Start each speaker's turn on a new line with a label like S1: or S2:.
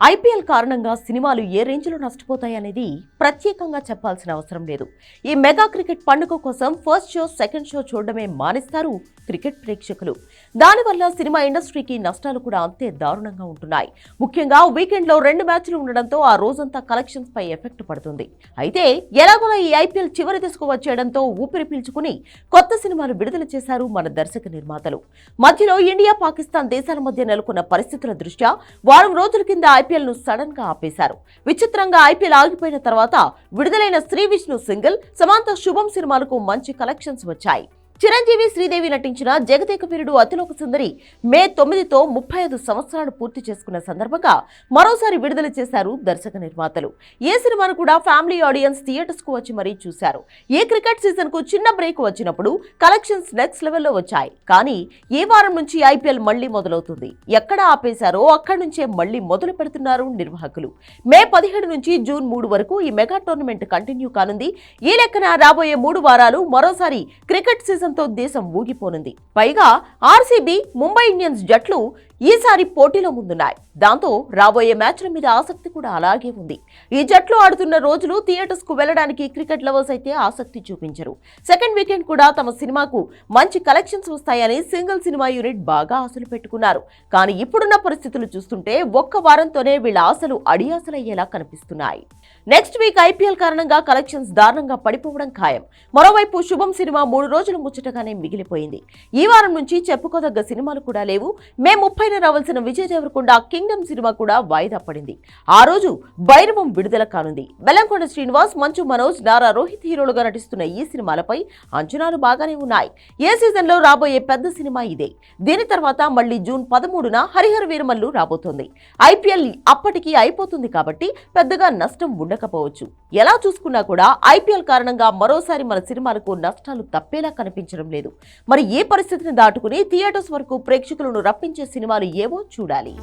S1: IPL కారణంగా సినిమాలు ఏ రేంజ్లో నష్టపోతాయనేది ప్రత్యేకంగా చెప్పాల్సిన అవసరం లేదు. ఈ మెగా క్రికెట్ పండుగ కోసం ఫస్ట్ షో సెకండ్ షో చూడడమే మానేస్తారు క్రికెట్ ప్రేక్షకులు. దానివల్ల సినిమా ఇండస్ట్రీకి నష్టాలు కూడా అంతే దారుణంగా ఉంటున్నాయి. ముఖ్యంగా వీకెండ్లో రెండు మ్యాచ్లు ఉండడంతో ఆ రోజంతా కలెక్షన్స్ పై ఎఫెక్ట్ పడుతుంది. అయితే ఎలాగోలా ఈ ఐపీఎల్ చివరి దశకు వచ్చేయడంతో ఊపిరి పీల్చుకుని కొత్త సినిమాలు విడుదల చేశారు మన దర్శక నిర్మాతలు. మధ్యలో ఇండియా పాకిస్తాన్ దేశాల మధ్య నెలకొన్న పరిస్థితుల దృష్ట్యా వారం రోజుల కింద ఐపీఎల్ను సడన్గా ఆపేశారు. విచిత్రంగా ఐపీఎల్ ఆగిపోయిన తర్వాత విడుదలైన శ్రీ విష్ణు సింగిల్ సమాంత శుభం సినిమాలకు మంచి కలెక్షన్స్ వచ్చాయి. చిరంజీవి శ్రీదేవి నటించిన జగదేక వీరుడు అతిలోక సుందరి మే తొమ్మిదితో ముప్పై ఐదు సంవత్సరాలు పూర్తి చేసుకున్న సందర్భంగా మరోసారి విడుదల చేశారు దర్శక నిర్మాతలు. ఏ సినిమాను కూడా ఫ్యామిలీ ఆడియన్స్ థియేటర్స్కు వచ్చి మరీ చూశారు. ఏ క్రికెట్ సీజన్కు చిన్న బ్రేక్ వచ్చినప్పుడు కలెక్షన్స్ నెక్స్ట్ లెవెల్లో వచ్చాయి. కానీ ఏ వారం నుంచి ఐపీఎల్ మళ్ళీ మొదలవుతుంది. ఎక్కడ ఆపేశారో అక్కడి నుంచే మళ్ళీ మొదలు పెడుతున్నారు నిర్వాహకులు. మే పదిహేడు నుంచి జూన్ మూడు వరకు ఈ మెగా టోర్నమెంట్ కంటిన్యూ కానుంది. ఈ లెక్కన రాబోయే మూడు వారాలు మరోసారి క్రికెట్ సీజన్ తో దేశం ఊగిపోనుంది. పైగా ఆర్సీబీ ముంబై ఇండియన్స్ జట్లు ఈసారి పోటీలో ముందున్నాయి. దాంతో రాబోయే మ్యాచ్ల మీద ఆసక్తి కూడా అలాగే ఉంది. ఈ జట్లు ఆడుతున్న రోజులు థియేటర్స్కు వెళ్ళడానికి క్రికెట్ లవర్స్ అయితే ఆసక్తి చూపించరు. సెకండ్ వీకెండ్ కూడా తమ సినిమాకు మంచి కలెక్షన్స్ వస్తాయని సింగిల్ సినిమా యూనిట్ బాగా ఆశలు పెట్టుకున్నారు. కానీ ఇప్పుడున్న పరిస్థితులు చూస్తుంటే ఒక్క వారంతోనే వీళ్ళ ఆశలు అడియాసలయ్యేలా కనిపిస్తున్నాయి. నెక్స్ట్ వీక్ ఐపీఎల్ కారణంగా కలెక్షన్స్ దారుణంగా పడిపోవడం ఖాయం. మరోవైపు శుభం సినిమా మూడు రోజులు ముచ్చటగానే మిగిలిపోయింది. ఈ వారం నుంచి చెప్పుకోదగ్గ సినిమాలు కూడా లేవు. మే ముప్పై ముప్పైన రావాల్సిన విజయ్ దేవరకొండ కింగ్డమ్ సినిమా కూడా వాయిదా పడింది. ఆ రోజు భైరవం విడుదల కానుంది. బెల్లంకొండ శ్రీనివాస్ మంచు మనోజ్ నారా రోహిత్ హీరోలుగా నటిస్తున్న ఈ సినిమాలపై అంచనాలు బాగానే ఉన్నాయి. ఏ సీజన్లో రాబోయే పెద్ద సినిమా ఇదే. దీని తర్వాత మళ్ళీ జూన్ పదమూడున హరిహర వీరమల్లు రాబోతోంది. ఐపీఎల్ అప్పటికి అయిపోతుంది కాబట్టి పెద్దగా నష్టం ఉండకపోవచ్చు. ఎలా చూసుకున్నా కూడా ఐపీఎల్ కారణంగా మరోసారి మన సినిమాలకు నష్టాలు తప్పేలా కనిపించడం లేదు. మరి ఏ పరిస్థితిని దాటుకుని థియేటర్స్ వరకు ప్రేక్షకులను రప్పించే సినిమా సినిమాలు ఏవో చూడాలి